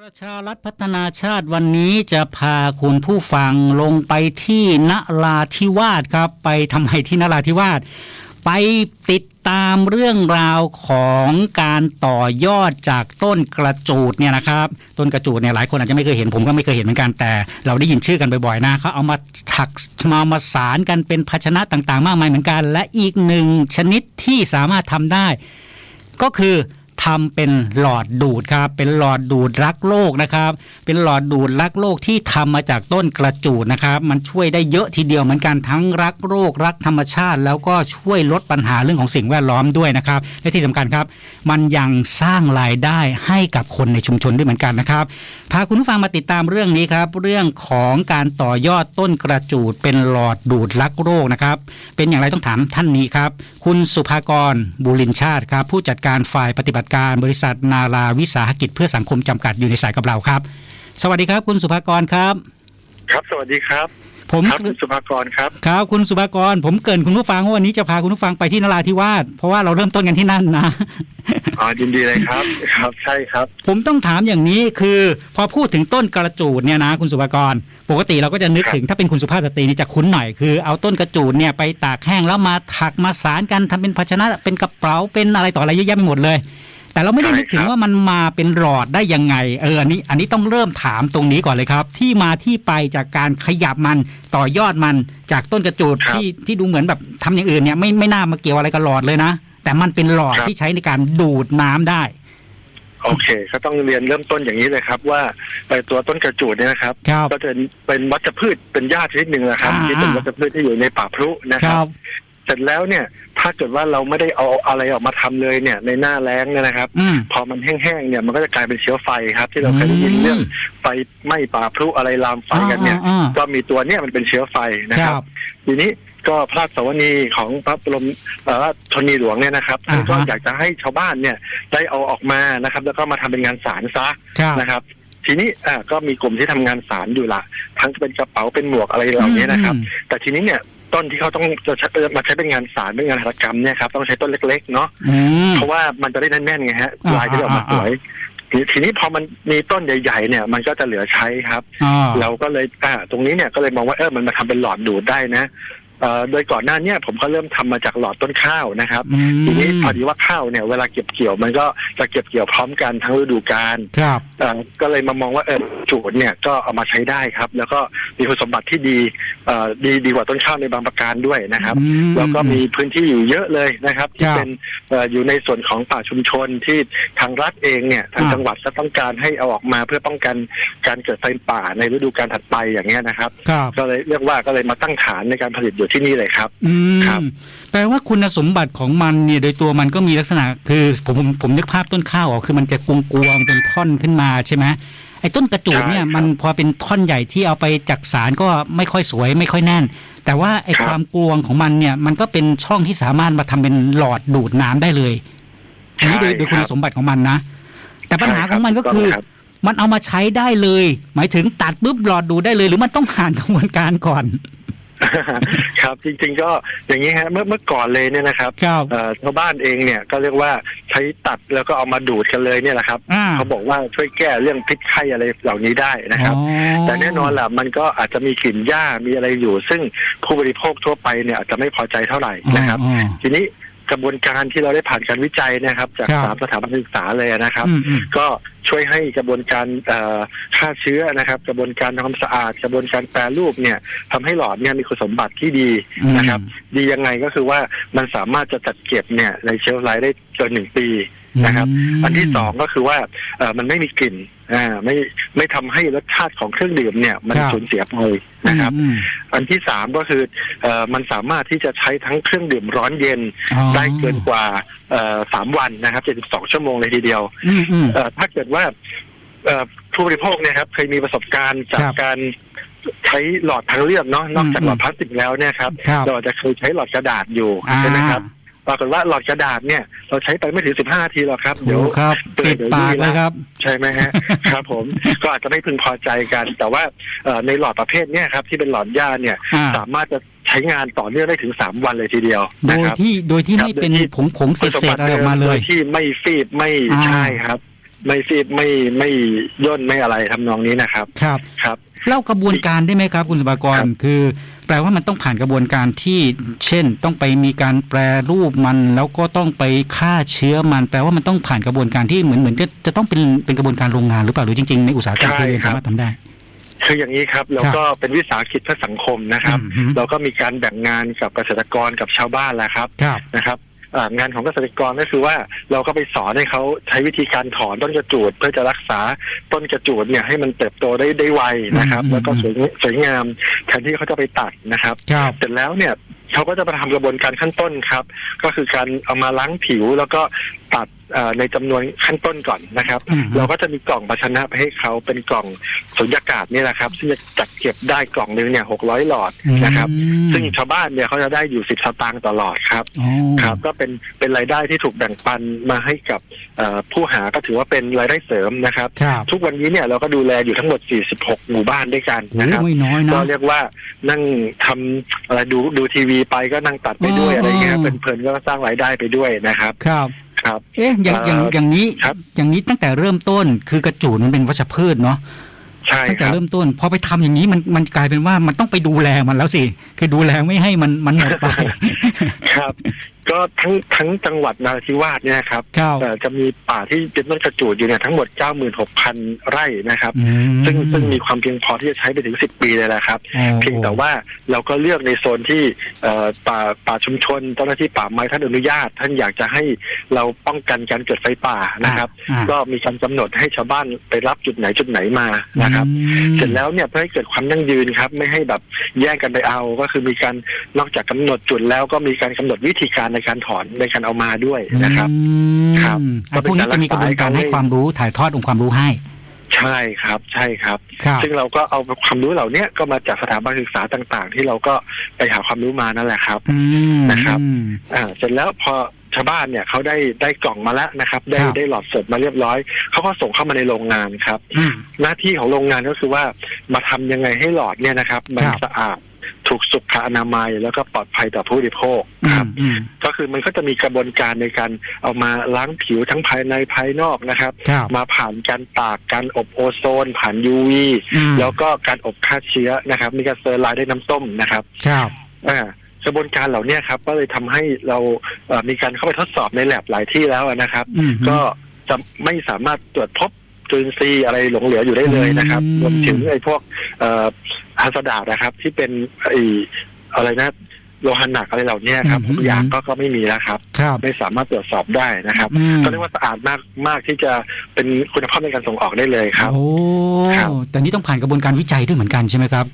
ประชารัฐพัฒนาชาติวันนี้จะพาคุณผู้ฟังลงไปที่นราธิวาสครับ ไปทำไมที่นราธิวาสไปติดตามเรื่องราวของการต่อยอดจากต้นกระจูดเนี่ยนะครับ ต้นกระจูดเนี่ยหลายคนอาจจะไม่เคยเห็นผมก็ไม่เคยเห็นเหมือนกันแต่ เราได้ยินชื่อกันบ่อยๆนะเขาเอามาถักมามาสารกันเป็นภาชนะต่างๆ มากมายเหมือนกัน และอีกหนึ่งชนิดที่สามารถทำได้ ก็คือ ทำเป็นหลอดดูดครับ เป็นหลอดดูดรักโลกนะครับ เป็นหลอดดูดรักโลกที่ทำมาจากต้นกระจูดนะครับ มันช่วยได้เยอะทีเดียวเหมือนกันทั้งรักโลกรักธรรมชาติ แล้วก็ช่วยลดปัญหาเรื่องของสิ่งแวดล้อมด้วยนะครับ และที่สำคัญครับ มันยังสร้างรายได้ให้กับคนในชุมชนด้วยเหมือนกันนะครับพาคุณผู้ฟังมาติดตามเรื่องนี้ครับ เรื่องของการต่อยอดต้นกระจูดเป็นหลอดดูดรักโรคนะครับ เป็นอย่างไรต้องถามท่านนี้ครับ คุณสุภากรบุรินชาติครับ ผู้จัดการฝ่ายปฏิบัติการบริษัทนาราวิสาหกิจเพื่อสังคมจำกัดอยู่ในสายกับเราครับ สวัสดีครับ คุณสุภากรครับ ครับสวัสดีครับ ผมครับคุณสุภากรครับครับคุณสุภากร ผมเกรินคุณผู้ฟังว่าวันนี้จะพาคุณผู้ฟังไปที่นราธิวาสเพราะว่าเราเริ่มต้นกันที่นั่นนะอ๋อยินดีเลยครับ ครับใช่ครับ ผมต้องถามอย่างนี้คือ พอพูดถึงต้นกระจูดเนี่ยนะ คุณสุภากร ปกติเราก็จะนึกครับถึงถ้าเป็นคุณสุภาพสตรีนี่จะคุ้นหน่อยคือเอาต้นกระจูดเนี่ยไปตากแห้งแล้วมาถักมาสารกันทำเป็นภาชนะเป็นกระเป๋าเป็นอะไรต่ออะไรเยอะแยะไปหมดเลย แต่เราไม่ได้นึกถึงว่ามันมาเป็นหลอดได้ยังไง เอออันนี้ อันนี้ต้องเริ่มถามตรงนี้ก่อนเลยครับ ที่มาที่ไปจากการขยับมันต่อยอดมันจากต้นกระจูดครับที่ที่ดูเหมือนแบบทำอย่างอื่นเนี่ยไม่ไม่น่ามาเกี่ยวอะไรกับหลอดเลยนะ แต่มันเป็นหลอดครับที่ใช้ในการดูดน้ำได้โอเค ก็ต้องเรียนเริ่มต้นอย่างนี้เลยครับ ว่าไอ้ตัวต้นกระจูดเนี่ยนะครับครับ ก็จะเป็นวัชพืชเป็นหญ้าชนิดหนึ่งนะครับอ่าที่เป็นวัชพืชที่อยู่ในป่าพรุนะคครัรับบ เสร็จแล้วเนี่ย ถ้าเกิดว่าเราไม่ได้เอาอะไรออกมาทำเลยเนี่ย ในหน้าแล้งเนี่ยนะครับอืมพอมันแห้งๆเนี่ยมันก็จะกลายเป็นเชื้อไฟครับ ที่เราเคยได้ยินเรื่องไฟไหม้ป่าพรุอะไรลามไฟกันเนี่ยอ่าก็มีตัวเนี่ยมันเป็นเชื้อไฟนะคครัรับบทีนี้ก็พระราชสวนีของพระบรมเอ่อชนนีหลวงเนี่ยนะครับท่านก็อ่าฮะอยากจะให้ชาวบ้านเนี่ยได้เอาออกมานะครับ แล้วก็มาทำเป็นงานสารซะครับนะครับทีนี้อ่าก็มีกลุ่มที่ทำงานสารอยู่ละทั้งเป็นกระเป๋าเป็นหมวกอะไรเหล่านี้นะครับอืมแต่ทีนี้เนี่ย ต้นที่เขาต้องจะใช้มาใช้เป็นงานสารเป็นงานหัตถกรรมเนี่ยครับต้องใช้ต้นเล็กๆเนาะอืม เพราะว่ามันจะได้แน่นๆไงฮะอ่าลายที่ออกมาอ่าสวยทีทีนี้พอมันมีต้นใหญ่ๆเนี่ย มันก็จะเหลือใช้ครับ อ่า เราก็เลยอ่าตรงนี้เนี่ยก็เลยมองว่าเออมันมาทำเป็นหลอดดูดได้นะเอ่อ โดยก่อนหน้าเนี่ยผมก็เริ่มทำมาจากหลอดต้นข้าวนะครับอืมทีนี้พอดีว่าข้าวเนี่ยเวลาเก็บเกี่ยวมันก็จะเก็บเกี่ยวพร้อมกันทั้งฤดูกาลครับเอ่อก็เลยมามองว่าเออจูดเนี่ยก็เอามาใช้ได้ครับ แล้วก็มีคุณสมบัติที่ดีเอ่อดีดีกว่าต้นข้าวในบางประการด้วยนะครับอืมแล้วก็มีพื้นที่อยู่เยอะเลยนะครับ ที่ครับเป็นเอ่ออยู่ในส่วนของป่าชุมชนที่ทางรัฐเองเนี่ยทางอ่าจังหวัดก็ต้องการให้เอาออกมาเพื่อป้องกันการเกิดไฟป่าในฤดูกาลถัดไปอย่างเงี้ยนะครับครับก็เลยเรียกว่าก็เลยมาตั้งฐานในการผลิตอยู่ที่นี่เลยครับอืมครับ แปลว่าคุณสมบัติของมันเนี่ยโดยตัวมันก็มีลักษณะ คือผมผมผมนึกภาพต้นข้าวออกคือมันจะกวงกวงๆเป็นท่อนขึ้นมาใช่ไหมไอ้ต้นกระจูดเนี่ยใช่ครับมันพอเป็นท่อนใหญ่ที่เอาไปจักสารก็ไม่ค่อยสวยไม่ค่อยแน่น แต่ว่าไอ้ครับ ความกวงของมันเนี่ย มันก็เป็นช่องที่สามารถมาทำเป็นหลอดดูดน้ำได้เลย อันนี้โดยโดยคุณสมบัติของมันนะ แต่ปัญหาของมันก็คือใช่รับมันเอามาใช้ได้เลย หมายถึงตัดปุ๊บหลอดดูได้เลย หรือมันต้องผ่านกระบวนการก่อน ครับจริงๆก็อย่างนี้ฮะเมื่อเมื่อก่อนเลยเนี่ยนะครับครับเอ่อชาวบ้านเองเนี่ยก็เรียกว่าใช้ตัดแล้วก็เอามาดูดกันเลยเนี่ยแหละครับ อ่า เขาบอกว่าช่วยแก้เรื่องพิษไข้อะไรเหล่านี้ได้นะครับ อ๋อ แต่แน่นอนแหละมันก็อาจจะมีกลิ่นหญ้ามีอะไรอยู่ ซึ่งผู้บริโภคทั่วไปเนี่ยอาจจะไม่พอใจเท่าไหร่นะครับ อ๋อทีนี้ กระบวนการที่เราได้ผ่านการวิจัยนะครับ จากครับ สามสถาบันศึกษาเลยนะครับ อืมอืม ก็ช่วยให้กระบวนการเอ่อฆ่าเชื้อนะครับ กระบวนการทำความสะอาด กระบวนการแปรรูปเนี่ยทำให้หลอดเนี่ยมีคุณสมบัติที่ดีนะครับ ดียังไงก็คือว่ามันสามารถจะจัดเก็บเนี่ยในเชลฟ์ไลฟ์ได้เกินหนึ่งปีนะครับมอันที่สองก็คือว่าเออมันไม่มีกลิ่น อ่าไม่ไม่ทำให้รสชาติของเครื่องดื่มเนี่ย มันครับสูญเสียไปนะครับอืมอันที่สามก็คือเอ่อมันสามารถที่จะใช้ทั้งเครื่องดื่มร้อนเย็นอ๋อได้เกินกว่าเอ่อสามวันนะครับ72ชั่วโมงเลยทีเดียวอืมอืมเอ่อถ้าเกิดว่าเอ่อผู้บริโภคเนี่ยครับเคยมีประสบการณ์จากครับการใช้หลอดทางเลือกเนาะนอกจากอืมหลอดพลาสติกแล้วเนี่ยครับครับเราอาจจะเคยใช้หลอดกระดาษอยู่อ่าใช่ไหมครับ ปรากฏว่าหลอดกระดาษเนี่ย เราใช้ไปไม่ถึง15นาทีหรอกครับ เดี๋ยวถูกครับเตือนปิดเดี๋ยวปากนี่นะเลยครับ ใช่ไหมฮะครับผมก็อาจจะไม่พึงพอใจกัน แต่ว่าเอ่อในหลอดประเภทเนี้ยครับที่เป็นหลอดหญ้าเนี่ยอ่าสามารถจะใช้งานต่อเนื่องได้ถึงสามวันเลยทีเดียว โดนะยครับที่โดยที่ครับไม่เป็นโดยที่ผงผงๆเศษๆอะไรออกมาเลโดยยที่ไม่ฟีบไม่อ่าใช่ครับ ไม่ฟีบไม่ไม่ย่นไม่อะไรทำนองนี้นะครับ ครับครับ เล่ากระบวนการได้ไหมครับ คุณสุภากรครับคือ แปลว่ามันต้องผ่านกระบวนการที่เช่น ต้องไปมีการแปรรูปมัน แล้วก็ต้องไปฆ่าเชื้อมัน แปลว่ามันต้องผ่านกระบวนการที่เหมือนเหมือนจะจะต้องเป็นเป็นกระบวนการโรงงานหรือเปล่าหรือจริงๆในอุตสาหกรรมใช่ที่เรียนครับสามารถทำได้คืออย่างนี้ครับเราก็เป็นวิสาหกิจเพื่อสังคมนะครับอืมเราก็มีการแบ่งงานกับเกษตรกรกับชาวบ้านแล้วครับครับนะครับอ่า งานของเกษตรกรก็คือว่าเราก็ไปสอนให้เขาใช้วิธีการถอนต้นกระจูดเพื่อจะรักษาต้นกระจูดเนี่ยให้มันเติบโตได้ได้ไวนะครับอืมแล้วก็สวยสวยงามแทนที่เขาจะไปตัดนะครับครับเสร็จแล้วเนี่ยเขาก็จะมาทำกระบวนการขั้นต้นครับ ก็คือการเอามาล้างผิวแล้วก็ ตัดเอ่อในจำนวนขั้นต้นก่อนนะครับอืมเราก็จะมีกล่องภาชนะไปให้เขาเป็นกล่องสุญญากาศนี่แหละครับ ซึ่งจะจัดเก็บได้กล่องหนึงเนี่ยหกร้อยหลอดนะครับอืมซึ่งชาวบ้านเนี่ยเขาจะได้อยู่สิบสตางค์ตลอดครับอ๋อครับ ก็เป็นเป็นรายได้ที่ถูกแบ่งปันมาให้กับเอ่อผู้หาก็ถือว่าเป็นรายได้เสริมนะครับครับ ทุกวันนี้เนี่ยเราก็ดูแลอยู่ทั้งหมด 46 หมู่บ้านด้วยกันโอ้นะครับไม่น้อยก็นะเรียกว่านั่งทำอะไรดูดูทีวีไปก็นั่งตัดไปด้วยอ๋อออะไรเงี้ยเพลินๆก็สร้างรายได้ไปด้วยนะครับครับ ครับ เอ๊ะอย่างอย่างเอ่ออย่างนี้ ครับ อย่างนี้ตั้งแต่เริ่มต้นคือกระจูดมันเป็นวัชพืชเนาะใช่ตั้งคแต่รับ เริ่มต้น พอไปทำอย่างนี้มันมันกลายเป็นว่ามันต้องไปดูแลมันแล้วสิ คือดูแลไม่ให้มันมันหมดไป ครับก็ทั้งทั้งจังหวัดนราธิวาสเนี่ยนะครับครับเอ่อจะมีป่าที่เป็นต้นกระจูดอยู่เนี่ยทั้งหมด 96,000 ไร่นะครับ อืม ซึ่งซึ่งมีความเพียงพอที่จะใช้ไปถึง 10 ปีเลยแหละครับ โอ้เพียงแต่ว่าเราก็เลือกในโซนที่เอ่อป่าป่าชุมชนเจ้าหน้าที่ป่าไม้ท่านอนุญาต ท่านอยากจะให้เราป้องกันการเกิดไฟป่านะครับ อ่าก็มีการกำหนดให้ชาวบ้านไปรับจุดไหนจุดไหนมานะครับ อืม เสร็จแล้วเนี่ยเพื่อให้เกิดความยั่งยืนครับ ไม่ให้แบบแย่งกันไปเอา ก็คือมีการนอกจากกำหนดจุดแล้วก็มีการกำหนดวิธีการในการถอนในการเอามาด้วยนะครับอืมครับอะพวกนี้จะมีกระบวนการให้ความรู้ถ่ายทอดองค์ความรู้ให้ ใช่ครับ ใช่ครับครับซึ่งเราก็เอาความรู้เหล่าเนี้ยก็มาจากสถาบันศึกษาต่าง ๆ ที่เราก็ไปหาความรู้มานั่นแหละครับอืมนะครับอืมอ่า เสร็จแล้วพอชาวบ้านเนี่ยเขาได้ได้กล่องมาแล้วนะครับ ได้ครับได้หลอดเสร็จมาเรียบร้อย เขาก็ส่งเข้ามาในโรงงานครับอืมหน้าที่ของโรงงานก็คือว่ามาทำยังไงให้หลอดเนี่ยนะครับ มันครับสะอาด ถูกสุขอนามัยแล้วก็ปลอดภัยต่อผู้บริโภคอืครัมบอืมก็คือมันก็จะมีกระบวนการในการเอามาล้างผิวทั้งภายในภายนอกนะครับครับมาผ่านการตากการอบโอโซน ผ่าน UV อืมแล้วก็การอบฆ่าเชื้อนะครับ มีการเซอร์ไลน์ด้วยน้ำส้มนะครับครับอ่ากระบวนการเหล่าเนี้ยครับ ก็เลยทำให้เราเอ่อมีการเข้าไปทดสอบในแลบหลายที่แล้วนะครับอืมก็จะไม่สามารถตรวจพบจุลินทรีย์อะไรหลงเหลืออยู่ได้เลยนะครับอืมรวมถึงไอ้พวกเอ่อ ฮัสดานะครับ ที่เป็นไอ้อะไรนะโลหะหนักอะไรเหล่านี้ครับทุกอย่างก็ก็ไม่มีแล้วครับครับไม่สามารถตรวจสอบได้นะครับอืมก็เรียกว่าสะอาดมากมากที่จะเป็นคุณภาพในการส่งออกได้เลยครับโอ้ครับแต่นี่ต้องผ่านกระบวนการวิจัยด้วยเหมือนกันใช่ไหมครับ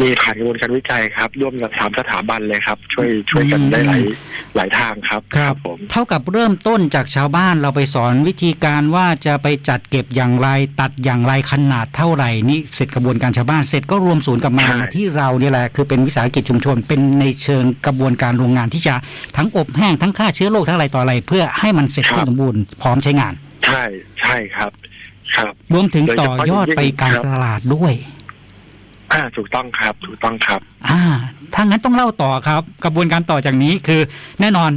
มีผ่านกระบวนการวิจัยครับ ร่วมกับสามสถาบันเลยครับ ช่วยช่วยกันอืมได้หลายหลายทางครับผมเท่ากับเริ่มต้นจากชาวบ้านเราไปสอนวิธีการว่าจะไปจัดเก็บอย่างไร ตัดอย่างไรขนาดเท่าไหร่นี่เสร็จกระบวนการชาวบ้านเสร็จก็รวมศูนย์กลับมาใช่มาที่เราเนี่ยแหละคือเป็นวิสาหกิจชุมชน เป็นในเชิงกระบวนการโรงงานที่จะทั้งอบแห้งทั้งฆ่าเชื้อโรคทั้งอะไรต่ออะไร เพื่อให้มันเสร็จสิ้นสมบูรณ์พร้อมใช้งาน ใช่ใช่ครับ ครับ รวมถึงโดยเฉต่อพาะยอดไปการครับตลาดด้วย อ่าถูกต้องครับ ถูกต้องครับอ่าถ้างั้นต้องเล่าต่อครับ กระบวนการต่อจากนี้คือแน่นอน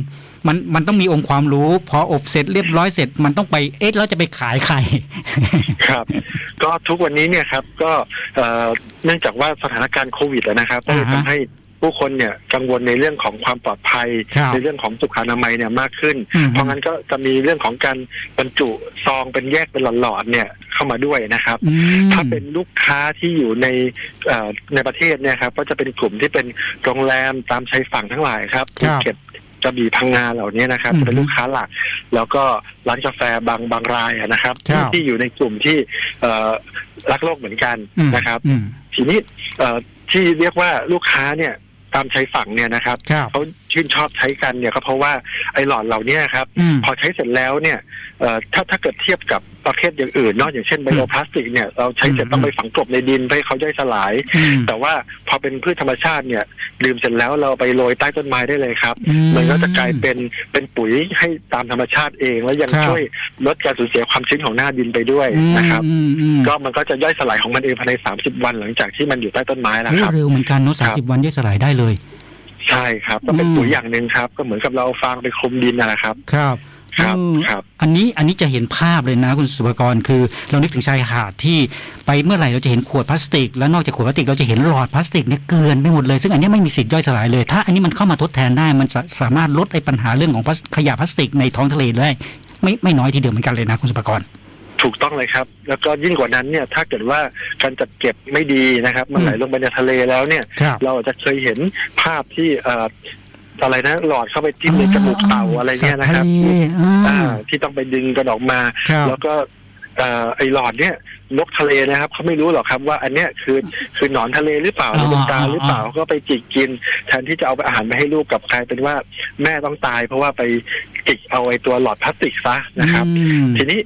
มันมันต้องมีองค์ความรู้ พออบเสร็จเรียบร้อยเสร็จมันต้องไปเอ๊ะแล้วจะไปขายใคร ครับ ก็ทุกวันนี้เนี่ยครับ ก็เอ่อเนื่องจากว่าสถานการณ์โควิดอะนะครับก็เลยอ่าฮะ ทำให้ ผู้คนเนี่ยกังวลในเรื่องของความปลอดภัย ครับในเรื่องของสุขอนามัยเนี่ยมากขึ้น อืม เพราะงั้นก็จะมีเรื่องของการบรรจุซองเป็นแยกเป็นหลอดๆเนี่ยเข้ามาด้วยนะครับ อืม ถ้าเป็นลูกค้าที่อยู่ในเอ่อในประเทศเนี่ยครับก็จะเป็นกลุ่มที่เป็นโรงแรมตามชายฝั่งทั้งหลายครับครัภูบเก็ตกระบี่พังงาเหล่านี้นะครับอืมจะเป็นลูกค้าหลัก แล้วก็ร้านกาแฟบางบางรายอะนะครับครับ ที่อยู่ในกลุ่มที่เอ่อรักโลกเหมือนกันอืมนะครับ อืม ทีนี้เอ่อที่เรียกว่าลูกค้าเนี่ย ตามชายฝั่งเนี่ยนะครับครับเขา ชื่นชอบใช้กันเนี่ยก็เพราะว่าไอ้หลอดเหล่านี้ครับอืมพอใช้เสร็จแล้วเนี่ยเอ่อถ้าถ้าเกิดเทียบกับประเภทอย่างอื่นเนาะอย่างเช่นไบโอพลาสติกเนี่ยเราใช้เสร็จอืมต้องไปฝังกลบในดินเพื่อให้เขาย่อยสลายอืมแต่ว่าพอเป็นพืชธรรมชาติเนี่ยดื่มเสร็จแล้วเราไปโรยใต้ต้นไม้ได้เลยครับอืมันก็จะกลายเป็นเป็นปุ๋ยให้ตามธรรมชาติเอง แล้วยังครับช่วยลดการสูญเสียความชื้นของหน้าดินไปด้วยนะครับอืมอืมก็มันก็จะย่อยสลายของมันเองภายใน 30 วันหลังจากที่มันอยู่ใต้ต้นไม้แล้วเฮ้ยครับเร็วเหมือนกันเนาะครัสามบสิบวันย่อยสลายได้เลย ใช่ครับ ก็เป็นอืมปุ๋ยอย่างหนึ่งครับ ก็เหมือนกับเราเอาฟางไปคลุมดินนั่นแหละครับ ครับครับเออครับ อันนี้อันนี้จะเห็นภาพเลยนะคุณสุภกรคือ เรานึกถึงชายหาดที่ไปเมื่อไหร่เราจะเห็นขวดพลาสติก แล้วนอกจากขวดพลาสติกเราจะเห็นหลอดพลาสติกเนี่ยเกลื่อนไปหมดเลย ซึ่งอันนี้ไม่มีสิทธิ์ย่อยสลายเลย ถ้าอันนี้มันเข้ามาทดแทนได้มันจะสามารถลดไอ้ปัญหาเรื่องของพลาสขยะพลาสติกในท้องทะเลได้ไม่ไม่น้อยทีเดียวเหมือนกันเลยนะคุณสุภกร ถูกต้องเลยครับ แล้วก็ยิ่งกว่านั้นเนี่ยถ้าเกิดว่าการจัดเก็บไม่ดีนะครับ มันไหลลงไปในทะเลแล้วเนี่ย ครับเราอาจจะเคยเห็นภาพที่เอ่ออะไรนะหลอดเข้าไปจิ้มในจมูกเต่าอะไรเนี่ยนะครับ สัตว์ทะเลอ่า อ่าที่ต้องไปดึงกันออกมา ครับ แล้วก็เอ่อไอหลอดเนี่ยนกทะเลนะครับเขาไม่รู้หรอกครับว่าอันเนี้ยคือคือหนอนทะเลหรือเปล่าหรือเป็นปลาหรือเปล่าก็ไปจิกกิน แทนที่จะเอาไปอาหารไปให้ลูกกลับกลายเป็นว่าแม่ต้องตาย เพราะว่าไปจิกเอาไอตัวหลอดพลาสติกซะนะครับ อืม ทีนี้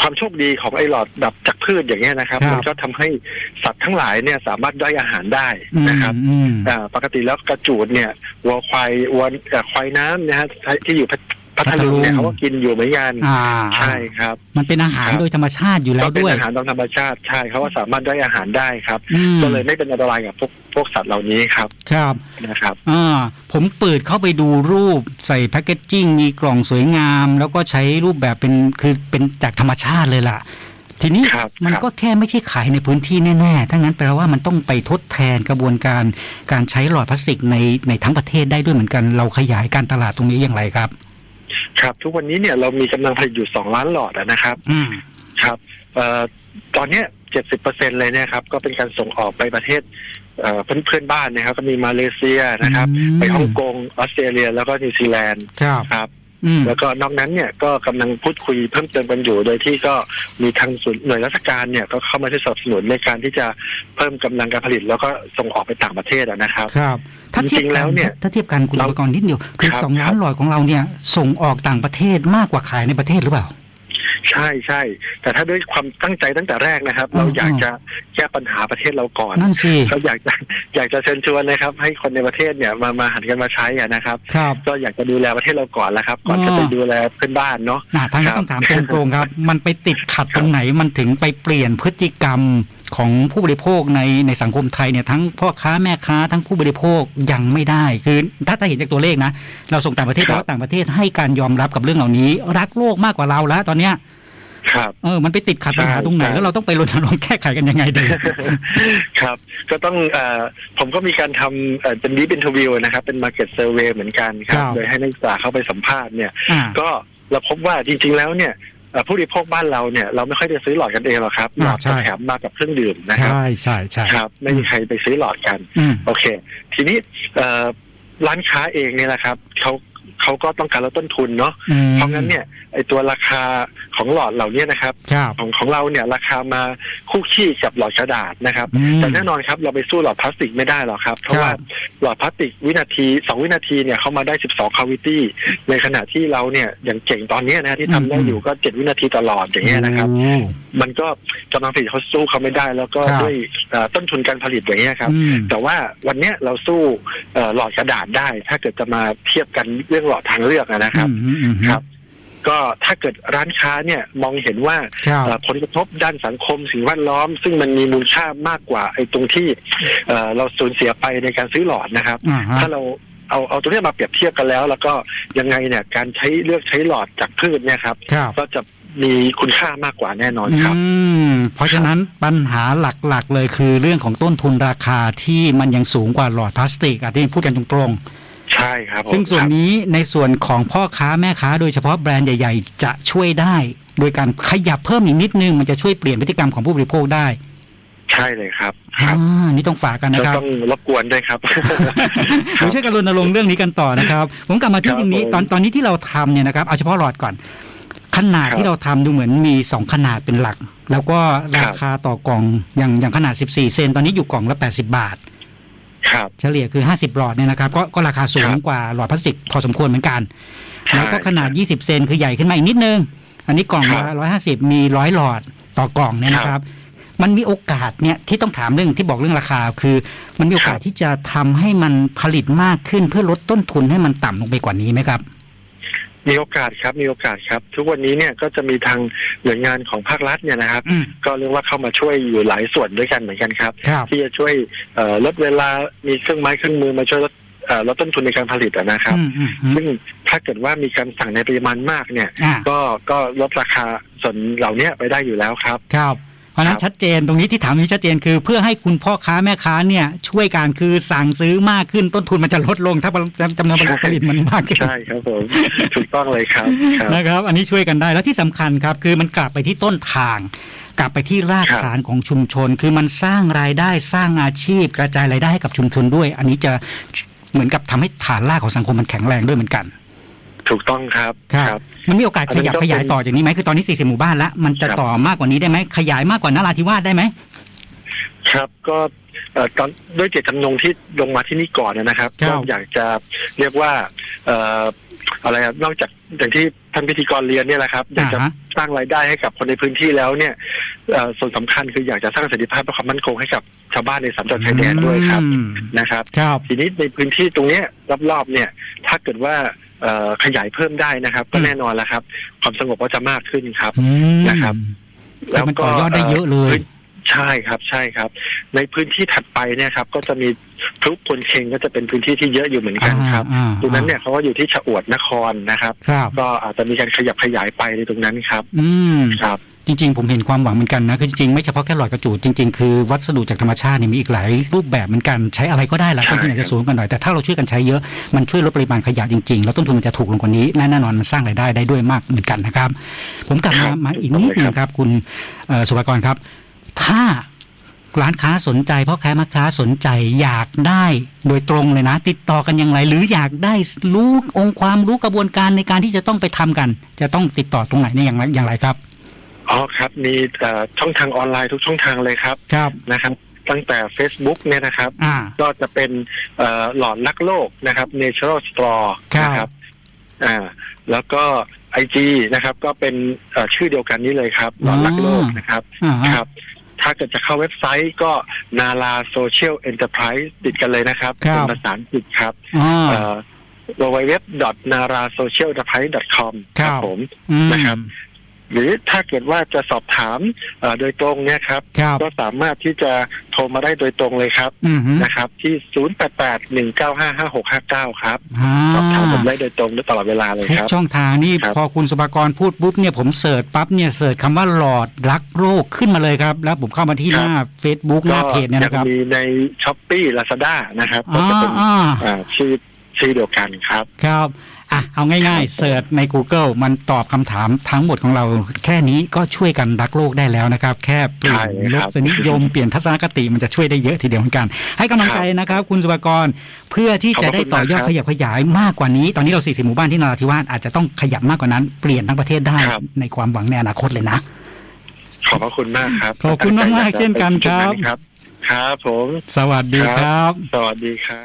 ความโชคดีของไอหลอดดับจากพืชอย่างเงี้ยนะครับครับ มันก็ทำให้สัตว์ทั้งหลายเนี่ยสามารถย่อยอาหารได้นะครับอืมอ่าปกติแล้วกระจูดเนี่ยวัวควายวัวเอ่อควายน้ำนะฮะที่อยู่ พัทพัทลุงเนี่ยพัทลุงเขาก็กินอยู่เหมือนกันอ่าใช่ครับ มันเป็นอาหารครับโดยธรรมชาติอยู่แล้ก็วเป็นด้วยอาหารตามธรรมชาติใช่เขาก็สามารถย่อยอาหารได้ครับอืมก็เลยไม่เป็นอันตรายกับพวกพวกสัตว์เหล่านี้ครับ ครับนะครับอ่าผมเปิดเข้าไปดูรูปใส่แพคเกจจิ้งมีกล่องสวยงาม แล้วก็ใช้รูปแบบเป็นคือเป็นจากธรรมชาติเลยล่ะทีนี้ครับมันครับก็แค่ไม่ใช่ขายในพื้นที่แน่ๆ ถ้างั้นแปลว่ามันต้องไปทดแทนกระบวนการการใช้หลอดพลาสติกในในทั้งประเทศได้ด้วยเหมือนกัน เราขยายการตลาดตรงนี้อย่างไรครับ ครับ ทุกวันนี้เนี่ยเรามีกำลังผลิตอยู่สองล้านหลอดอะนะครับ อืมครับเอ่อตอนเนี้ยเจ็ดสิบเปอร์เซ็นเลยเนี่ยครับ ก็เป็นการส่งออกไปประเทศเอ่อเพื่อนเพื่อนบ้านนะครับ ก็มีมาเลเซียนะครับอืมไปฮ่องกงออสเตรเลียแล้วก็นิวซีแลนด์ครับครับอืม แล้วก็นอกนั้นเนี่ยก็กำลังพูดคุยเพิ่มเติมกันอยู่ โดยที่ก็มีทางส่วนหน่วยราชการเนี่ยก็เข้ามาช่วยสนับสนุนในการที่จะเพิ่มกำลังการผลิต แล้วก็ส่งออกไปต่างประเทศอะนะครับครับถ้าเทียบจริงๆกัแล้นวเนี่ยถ้าเทียบกันคุณเราอุปกรณ์นิดเดียวคือครับสองล้าครันบหลอดของเราเนี่ยส่งออกต่างประเทศมากกว่าขายในประเทศหรือเปล่า ใช่ใช่แต่ถ้าด้วยความตั้งใจตั้งแต่แรกนะครับอืมเราอยากจะแก้ปัญหาประเทศเราก่อนนั่นสิเขาอยากจะอยากจะเชิญชวนนะครับ ให้คนในประเทศเนี่ยมามาหันกันมาใช้อะนะครับครับ ก็อยากจะดูแลประเทศเราก่อนแล้วครับก่อนอ๋อจะไปดูแลเพื่อนบ้านเนาะน่ะทางนี้ครับต้องถามตรงๆครับ มันไปติดขัดตรงไหนมันถึงไปเปลี่ยนพฤติกรรมของผู้บริโภคในในสังคมไทยเนี่ยทั้งพ่อค้าแม่ค้าทั้งผู้บริโภคยังไม่ได้คือถ้าถ้าเห็นจากตัวเลขนะ เราส่งต่างประเทศครับแล้วต่างประเทศให้การยอมรับกับเรื่องเหล่านี้ รักโลกมากกว่าเราแล้วตอนเนี้ย ครับเออมันไปติดขัดปัญหาตรงไหนใช่แล้วเราต้องไปรณรงค์แก้ไขกันยังไงดีครับ ก็ต้องเอ่อผมก็มีการทำเอ่อเป็นดีเป็นทวิวนะครับ เป็นมาร์เก็ตเซอร์เวยเหมือนกันครับครับ โดยให้นักศึกษาเข้าไปสัมภาษณ์เนี่ยอ่าก็เราพบว่าจริง ๆ แล้วเนี่ยเอ่อผู้บริโภคบ้านเราเนี่ยเราไม่ค่อยได้ซื้อหลอดกันเองหรอกครับหลอดใช่จะแถมมากับเครื่องดื่มนะครับ ใช่ใช่ใช่ครับ ไม่มีใครไปซื้อหลอดกันอืมโอเค ทีนี้เอ่อร้านค้าเองเนี่ยนะครับเขา เขาก็ต้องการลดต้นทุนเนาะอืมเพราะงั้นเนี่ยไอตัวราคาของหลอดเหล่านี้นะครับครับ ของของเราเนี่ยราคามาคู่ขี้กับหลอดกระดาษนะครับอืมแต่แน่นอนครับเราไปสู้หลอดพลาสติกไม่ได้หรอกครับ เพราะว่าหลอดพลาสติกวินาทีสองวินาทีเนี่ยเขามาได้ 12คาวิตี้ในขณะที่เราเนี่ยอย่างเก่งตอนเนี้ยนะที่ทำได้อยู่ก็ 7 วินาทีตลอดอย่างเงี้ยนะครับโอ้มันก็กำลังผลิตเขาสู้เขาไม่ได้ แล้วก็ครับด้วยเอ่อต้นทุนการผลิตอย่างเงี้ยครับอืมแต่ว่าวันเนี้ยเราสู้เอ่อหลอดกระดาษได้ ถ้าเกิดจะมาเทียบกันเรื่องหลอดทางเลือกอะนะครับอืมอืมอืมครับ ก็ถ้าเกิดร้านค้าเนี่ยมองเห็นว่าครับเอ่อผลกระทบด้านสังคมสิ่งแวดล้อม ซึ่งมันมีมูลค่ามากกว่าไอ้ตรงที่เอ่อเราสูญเสียไปในการซื้อหลอดนะครับอ่าฮะถ้าเราเอาเอาตัวเนี้ยมาเปรียบเทียบกันแล้ว แล้วก็ยังไงเนี่ยการใช้เลือกใช้หลอดจากพืชเนี่ยครับครับก็จะมีคุณค่ามากกว่าแน่นอนครับอืมเพราะฉะนั้นปัญหาหลักๆเลยคือเรื่องของต้นทุนราคาที่มันยังสูงกว่าหลอดพลาสติกอะที่พูดกันตรง ใช่ครับผมๆซึ่งส่วนครับนี้ในส่วนของพ่อค้าแม่ค้า โดยเฉพาะแบรนด์ใหญ่ ๆ จะช่วยได้ โดยการขยับเพิ่มอีกนิดนึง มันจะช่วยเปลี่ยนพฤติกรรมของผู้บริโภคได้ ใช่เลยครับคอ่ารับนี่ต้องฝากกันจะนะครับต้องรบกวนด้วยครับเดี๋ยวช่วยกันรณรงค์เรื่องนี้กันต่อนะครับ ผมกลับมาที่ครับตรงนี้ผมตอนตอนนี้ที่เราทำเนี่ยนะครับเอาเฉพาะหลอดก่อน ขนาดครับที่เราทำดูเหมือนมี2ขนาดเป็นหลัก แล้วก็ราคาต่อกล่องอย่างอย่างขนาด 14 เซนตอนนี้อยู่กล่องละ 80 บาท ครับเฉลี่ยคือ 50 หลอดเนี่ยนะครับก็ก็ราคาสูงครับกว่าหลอดพลาสติกพอสมควรเหมือนกัน ใช่แล้วก็ขนาด 20 เซนคือใหญ่ขึ้นมาอีกนิดนึง อันนี้กล่องครัละบ150 มีร้อยหลอดต่อกล่องเนี่ยนะครับ มันมีโอกาสเนี่ยที่ต้องถามเรื่องที่บอกเรื่องราคา คือมันมีโอกาสครับ ที่จะทำให้มันผลิตมากขึ้นเพื่อลดต้นทุนให้มันต่ำลงไปกว่านี้ไหมครับ มีโอกาสครับมีโอกาสครับ ทุกวันนี้เนี่ยก็จะมีทางหน่วยงานของภาครัฐเนี่ยนะครับ อืม ก็เรียกว่าเข้ามาช่วยอยู่หลายส่วนด้วยกันเหมือนกันครับ ครับ ที่จะช่วยเอ่อลดเวลามีเครื่องไม้เครื่องมือมาช่วยลดเอ่อลดต้นทุนในการผลิตอะนะครับ อืมอืมอืมซึ่งถ้าเกิดว่ามีการสั่งในปริมาณมากเนี่ย อ่าก็ก็ลดราคาส่วนเหล่านี้ไปได้อยู่แล้วครับ ครับเพ ราะฉะนั้ครันบชัดเจนตรงนี้ที่ถามนี้ชัดเจนคือ เพื่อให้คุณพ่อค้าแม่ค้าเนี่ยช่วยกันคือสั่งซื้อมากขึ้นต้นทุนมันจะลดลงถ้าจำนวนผลิตมันมากขึ้นใช่ครับผมถูกต้องเลยครับครับนะครับ อันนี้ช่วยกันได้แล้วที่สำคัญครับ คือมันกลับไปที่ต้นทาง กลับไปที่รากครับฐานของชุมชน คือมันสร้างรายได้สร้างอาชีพ กระจายรายได้ให้กับชุมชนด้วย อันนี้จะเหมือนกับทำให้ฐานรากของสังคมมันแข็งแรงด้วยเหมือนกัน ถูกต้องครับ มันมีโอกาสอันขนั้นยับก็ขยายเป็นต่อจากนี้ไหมคือตอนนี้ 40 หมู่บ้านแล้วมันจะครับต่อมากกว่านี้ได้ไหมขยายมากกว่านราธิวาสได้ไหมครับก็เอ่อ ตอนด้วยเจตจำนงที่ลงมาที่นี่ก่อนนะครับครัก็บอยากจะเรียกว่าเอ่ออะไรอะนอกจากอย่างที่ท่านพิธีกรเรียนเนี่ยแหละครับอยากจะอ่าฮะสร้างรายได้ให้กับคนในพื้นที่แล้วเนี่ยเอ่อส่วนสำคัญคืออยากจะสร้างเสถียรภาพและความมั่นคงให้กับชาวบ้านในสามจังหวัดชายแดนด้วยครับอืมนะครับครับ ทีนี้ในพื้นที่ตรงเนี้ยรอบๆเนี่ย ถ้าเกิดว่าเอ่อขยายเพิ่มได้นะครับ ก็อืมแน่นอนแล้วครับ ความสงบก็จะมากขึ้นครับอืมนะครับ แล้วมันต่อยอดได้เยอะเลยพื้น ใช่ครับใช่ครับ ในพื้นที่ถัดไปเนี่ยครับ ก็จะมีพลุพลเชงก็จะเป็นพื้นที่ที่เยอะอยู่เหมือนกันครับอ่าตรงนั้นเนี่ยเขาก็อยู่ที่ฉอวดนครนะครับครับ ก็อาจจะมีการขยับขยายไปในตรงนั้นครับ อืมครับจริง ๆ ผมเห็นความหวังเหมือนกันนะ คือจริง ๆ ไม่เฉพาะแค่หลอดกระจูดจริง ๆ คือวัสดุจากธรรมชาติเนี่ยมีอีกหลายรูปแบบเหมือนกันใช้อะไรก็ได้ละใช่ต้นทุนอาจจะสูงกันหน่อยแต่ถ้าเราช่วยกันใช้เยอะมันช่วยลดปริมาณขยะจริง ๆ แล้วต้นทุนมันจะถูกลงกว่านี้แน่นอนมันสร้างรายได้ได้ด้วยมากเหมือนกันนะครับ ผมกลับมามาอีกนิดนึงครับ คุณเอ่อสุภกรครับ ถ้าร้านค้าสนใจพ่อค้าแม่ค้าสนใจอยากได้โดยตรงเลยนะ ติดต่อกันอย่างไร หรืออยากได้รู้องค์ความรู้กระบวนการในการที่จะต้องไปทำกัน จะต้องติดต่อตรงไหนเนี่ยอย่างไรอย่างไรครับอ๋อครับมีเอ่อช่องทางออนไลน์ทุกช่องทางเลยครับครับนะครับ ตั้งแต่ Facebook เนี่ยนะครับอ่าก็จะเป็นเอ่อหลอดรักโลกนะครับ Natural Straw ครับนะครับอ่าแล้วก็ไอจีนะครับ ก็เป็นเอ่อชื่อเดียวกันนี้เลยครับหลอดรักโลกนะครับอ่าครับ ถ้าเกิดจะเข้าเว็บไซต์ก็นาราโซเชียลเอ็นเตอร์ไพรส์ติดกันเลยนะครับครับเป็นภาษาอังกฤษครับอ่าเอ่อ www.narasocialenterprise.com ครับผม อืม นะครับ หรือถ้าเกิดว่าจะสอบถามเอ่อโดยตรงเนี่ยครับครับ ก็สามารถที่จะโทรมาได้โดยตรงเลยครับอืมฮึนะครับ ที่ 0881955659 ครับอ่าสอบถามผมได้โดยตรงได้ตลอดเวลาเลยทุกครับช่องทางนี่ครับพอคุณสุภากรพูดปุ๊บเนี่ยผมเสิร์ชปั๊บเนี่ยเสิร์ชคำว่าหลอดรักโรคขึ้นมาเลยครับ แล้วผมเข้ามาที่หน้า Facebook หน้าเพจเนี่ยยันะครับมีในช้อปปี้ลาซาด้านะครับก็อ่าจะเป็นอ่าอ่าชื่อชื่อเดียวกันครับ ครับ อะเอาง่ายๆเสิร์ชใน Google มันตอบคำถามทั้งหมดของเรา แค่นี้ก็ช่วยกันรักโลกได้แล้วนะครับ แค่เปลี่ยใช่นครรับสนิยมเปลี่ยนทัศนคติมันจะช่วยได้เยอะทีเดียวเหมือนกัน ให้กำลังใจนะครับ คุณสุภากรเพื่อที่จะได้ต่อยอดขยับขยายมากกว่านี้ ตอนนี้เรา 40 หมู่บ้านที่นราธิวาสอาจจะต้องขยับมากกว่านั้น เปลี่ยนทั้งประเทศได้ครับ ในความหวังในอนาคตเลยนะ ขอบพระคุณมากครับขอบคุณมากๆเช่นกันครับครับ ครับผม สวัสดีครับ สวัสดีครับ